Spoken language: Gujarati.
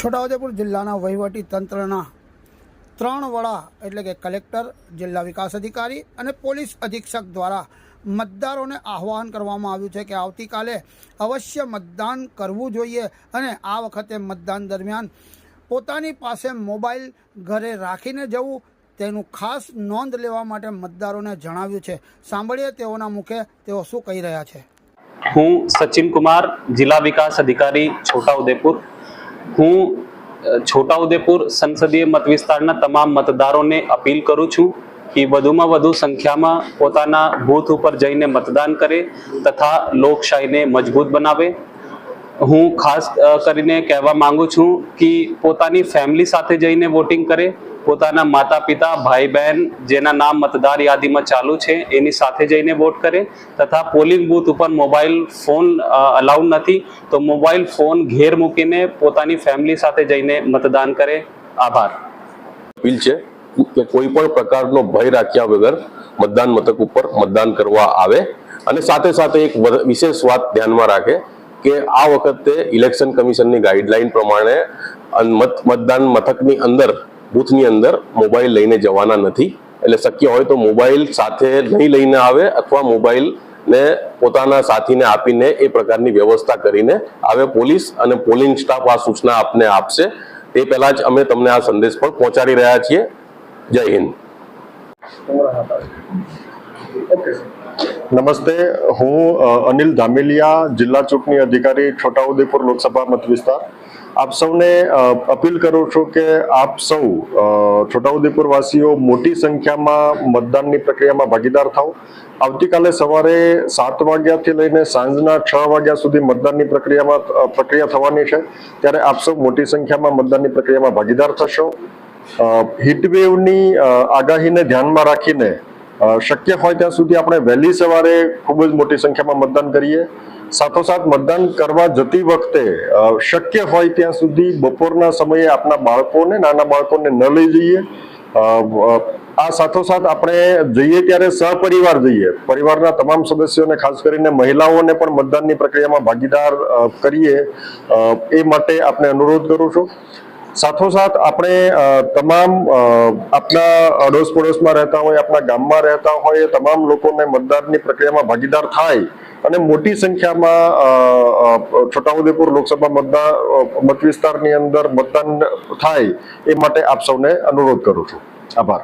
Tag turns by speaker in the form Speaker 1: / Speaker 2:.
Speaker 1: છોટાઉદેપુર જિલ્લાના વહીવટી તંત્રના ત્રણ વડા, એટલે કે કલેક્ટર, જિલ્લા વિકાસ અધિકારી અને પોલીસ અધિક્ષક દ્વારા મતદારોને આહવાન કરવામાં આવ્યું છે કે આવતીકાલે અવશ્ય મતદાન કરવું જોઈએ અને આ વખતે મતદાન દરમિયાન પોતાની પાસે મોબાઈલ ઘરે રાખીને જવું તેનું ખાસ નોંધ લેવા માટે મતદારોને જણાવ્યું છે. સાંભળીએ તેઓના મુખે તેઓ શું કહી રહ્યા છે.
Speaker 2: હું સચિન કુમાર, જિલ્લા વિકાસ અધિકારી છોટાઉદેપુર હું છોટાઉદેપુર સંસદીય મત વિસ્તારના તમામ મતદારોને અપીલ કરું છું કે વધુમાં વધુ સંખ્યામાં પોતાના બૂથ ઉપર જઈને મતદાન કરે તથા લોકશાહીને મજબૂત બનાવે. હું ખાસ કરીને કહેવા માંગુ છું કે પોતાની ફેમિલી સાથે જઈને વોટિંગ કરે. પોતાના માતા પિતા ભાઈ બહેન જેના નામ મતદાર યાદીમાં ચાલુ છે, એની સાથે જઈને વોટ કરે. તથા પોલિંગ બૂથ ઉપર મોબાઈલ ફોન અલાઉડ નથી, તો મોબાઈલ ફોન ઘેર મૂકીને પોતાની ફેમિલી સાથે જઈને મતદાન કરે. આભાર.
Speaker 3: અપીલ છે કે કોઈ પણ પ્રકારનો ભય રાખ્યા વગર મતદાન મથક ઉપર મતદાન કરવા આવે અને સાથે સાથે એક વિશેષ વાત ધ્યાનમાં રાખે કે આ વખતે ઇલેક્શન કમિશનની ગાઈડલાઈન પ્રમાણે મત- મતદાન મથકની અંદર, બૂથની અંદર મોબાઈલ લઈને જવાના નથી. એટલે શક્ય હોય તો મોબાઈલ સાથે નહીં લઈને આવે અથવા મોબાઈલ ને પોતાના સાથીને આપીને એ પ્રકારની વ્યવસ્થા કરીને આવે. પોલીસ અને પોલિંગ સ્ટાફ આ સૂચના આપને આપશે. તે પહેલા જ અમે તમને આ સંદેશ પણ પહોંચાડી રહ્યા છીએ. જય હિન્દ.
Speaker 4: નમસ્તે, હું અનિલ ધામેલિયા, જિલ્લા ચૂંટણી અધિકારી, છોટાઉદેપુર લોકસભા મત વિસ્તાર. આપ સૌને અપીલ કરું છું કે આપ સૌ છોટાઉદેપુર વાસીઓ મોટી સંખ્યામાં મતદાનની પ્રક્રિયામાં ભાગીદાર થાઓ આવતીકાલે સવારે સાત વાગ્યાથી લઈને સાંજના છ વાગ્યા સુધી મતદાનની પ્રક્રિયામાં પ્રક્રિયા થવાની છે. ત્યારે આપ સૌ મોટી સંખ્યામાં મતદાનની પ્રક્રિયામાં ભાગીદાર થશો. હીટવેવની આગાહીને ધ્યાનમાં રાખીને શક્ય હોય ત્યાં સુધી આપણે વહેલી સવારે ખૂબ જ મોટી સંખ્યામાં મતદાન કરીએ. સાથોસાથ મતદાન કરવા જતી વખતે શક્ય હોય ત્યાં સુધી બપોરના સમયે આપણા બાળકોને, નાના બાળકોને ન લઈ જઈએ. આ સાથોસાથ આપણે જઈએ ત્યારે સહપરિવાર જઈએ. પરિવારના તમામ સદસ્યોને, ખાસ કરીને મહિલાઓને પણ મતદાનની પ્રક્રિયામાં ભાગીદાર કરીએ. એ માટે આપણે અનુરોધ કરું છું. સાથોસાથ આપણે તમામ આપણા અડોશ પડોશમાં રહેતા હોય આપણા ગામમાં રહેતા હોય તમામ લોકોને મતદાનની પ્રક્રિયામાં ભાગીદાર થાય અને મોટી સંખ્યામાં છોટાઉદેપુર લોકસભા મતદાન મત વિસ્તારની અંદર મતદાન થાય એ માટે આપ સૌને અનુરોધ કરું છું. આભાર.